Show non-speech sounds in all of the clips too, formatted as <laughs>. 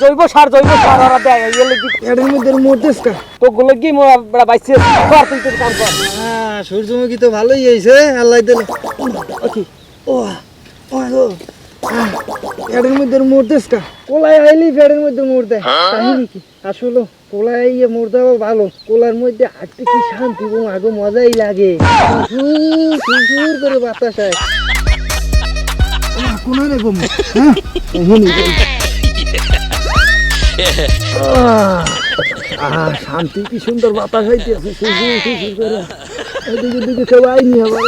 জৈব সার জৈব সার ওরা দেয় এই মধ্যে মরতেস কা তো গুলো কি মো বড় বাইছে? কর তুই তোর কাম কর। হ্যাঁ সূর্যমুখী তো ভালোই হয়েছে আল্লাহ দিলে। ওকে ও ও গো মধ্যে মরতেস কা? কোলায় আইলি পেটের মধ্যে মর দেয়। কাহিনী কি? আসলে কোলায় আইয়ে মর দেওয়া ভালো। কোলার মধ্যে হাঁটতে কি শান্তি আগো মজাই লাগে। সুর করে বাতাস হয় কোনা রে গো হ্যাঁ? শান্তি, কি সুন্দর বাতাস হইতে আছে সুসুর সুসুর করে এদিকে দিকে কেউ আইনি আবার।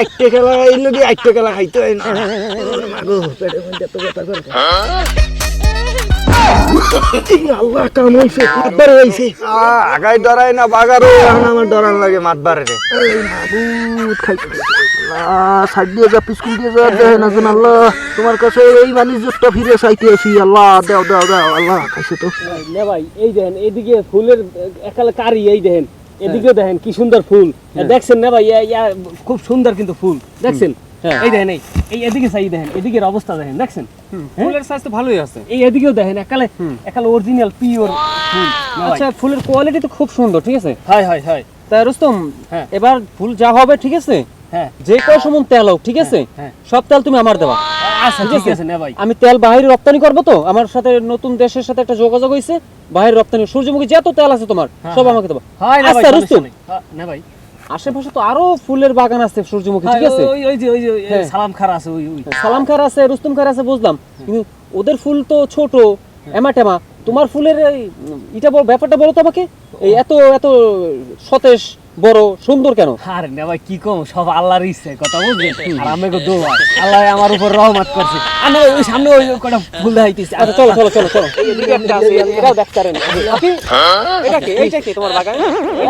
আটটে খেলা, এই লোকে আটটে খেলা খাইতে হয় না। মাগো, পেটের মধ্যে এত ব্যথা করে আল্লাহ তোমার কাছে এই বাণিজ্যটা ফিরে চাইতে আসি আল্লাহ দাও দাও দাও আল্লাহ খাইছে তো ভাই এই দেখেন এদিকে ফুলের একালে কারি এই দেখেন এদিকেও দেখেন কি সুন্দর ফুল দেখছেন না ভাই ইয়া- ইয়া খুব সুন্দর কিন্তু ফুল দেখছেন এই দেখেন এই এই এদিকে চাই দেখেন এদিকের অবস্থা দেখেন দেখছেন? ফুলের সাইজ তো ভালোই আছে। এই এদিকেও দেখেন একালে একালে অরিজিনাল পিওর? আচ্ছা ফুলের কোয়ালিটি তো খুব সুন্দর ঠিক আছে? হয় হয় হয় তা রুস্তম হ্যাঁ। এবার ফুল যা হবে ঠিক আছে? হ্যাঁ। যে কয় সমন তেল হোক ঠিক আছে? হ্যাঁ। সব তেল তুমি আমার দেবা। আচ্ছা ঠিক আছে? না ভাই। আমি তেল বাইরে রপ্তানি করব তো? আমার সাথে নতুন দেশের সাথে একটা যোগাযোগ হয়েছে বাইরে রপ্তানি সূর্যমুখী যত তেল আছে তোমার সব আমাকে দেবা। হয় আচ্ছা, রুস্তম। হ্যাঁ, না ভাই। আশেপাশে তো আরও ফুলের বাগান আছে সূর্যমুখী ঠিক হ্যাঁ, আছে? ওই ওই যে ওই যে হ্যাঁ। সালাম খার আছে ওই ওই। সালাম খার আছে রুস্তম খার আছে বুঝলাম। কিন্তু ওদের ফুল তো ছোট এমা টেমা। তোমার ফুলের এই, এটা ব্যাপারটা বলো তো আমাকে। এই এত এত সতেজ বড় সুন্দর কেন? আরে না ভাই কি কম? সব আল্লাহর ইচ্ছে কথা বুঝলেন? <laughs> আর আমি গো দোয়া আল্লাহ আমার উপর রহমত করছে। আর না ওই সামনে ওই কটা ফুল দেখাইতেছে। আচ্ছা চলো চলো চলো চলো। এদিকে একটা আছে এটাও দেখতে পারেন আপনি এটা কি? এইটা কি তোমার বাগান?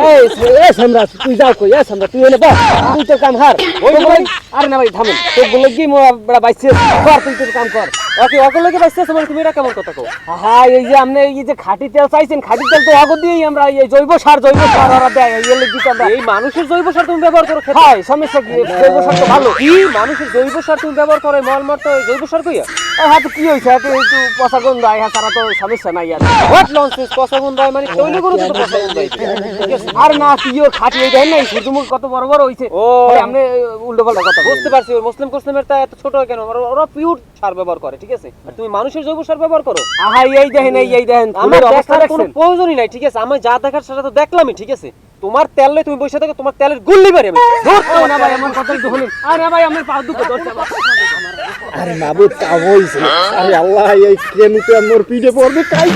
এই এ সম্রাট তুই যাও কই? এ সম্রাট তুই হলে বাস। তুই তোর কাম হার। ওই ভাই আরে না ভাই থামেন। তোর বলে কি মো বড় বাইছে কর তুই তোর কাম কর। ওকে অকল লাগে পাইছে তোমার তুমি এটা কেমন কথা কও? হ্যাঁ এই যে আপনি এই যে খাঁটি তেল চাইছেন খাঁটি তেল তো আগো দিয়েই আমরা এই জৈব সার জৈব সার ওরা দেয় এই লাগি আমরা। এই মানুষের জৈব সার তুমি ব্যবহার করো হয় সমস্যা কি? জৈব সার তো ভালো। কি? মানুষের জৈব সার তুমি ব্যবহার করো এই তো জৈব সার কইয়া? হাতে কি হয়েছে হাতে একটু পচা গন্ধ আয় তো সমস্যা নাই আর। হোয়াট ননসেন্স পচা গন্ধ মানে তৈরি করো তো পচা গন্ধ আর না কি খাটি এই দেন নাই সূর্যমুখ কত বড় বড় হইছে। ও। আপনি উল্টো পাল্টা কথা বুঝতে পারছি ওই মুসলিম মুসলিমের তা এত ছোট কেন? ওরা- ওরা পিওর সার ব্যবহার করে ঠিক আছে? আর তুমি মানুষের জৈব সার ব্যবহার করো। আহা এই দেখেন এই এই দেখেন আমার দেখার কোনো প্রয়োজনই নাই ঠিক আছে? আমি যা দেখার সেটা তো দেখলামই ঠিক আছে? তোমার তেল নেই তুমি বসে থাকো তোমার তেলের গুল্লি পারি আমি ও না ভাই আমার কথা শুনুন। আরে ভাই আমার পা দুঃখ আরে মাবুত কাম হইছে আরে আল্লাহ এই কেনুতে মোর পিঠে পড়বে কাই?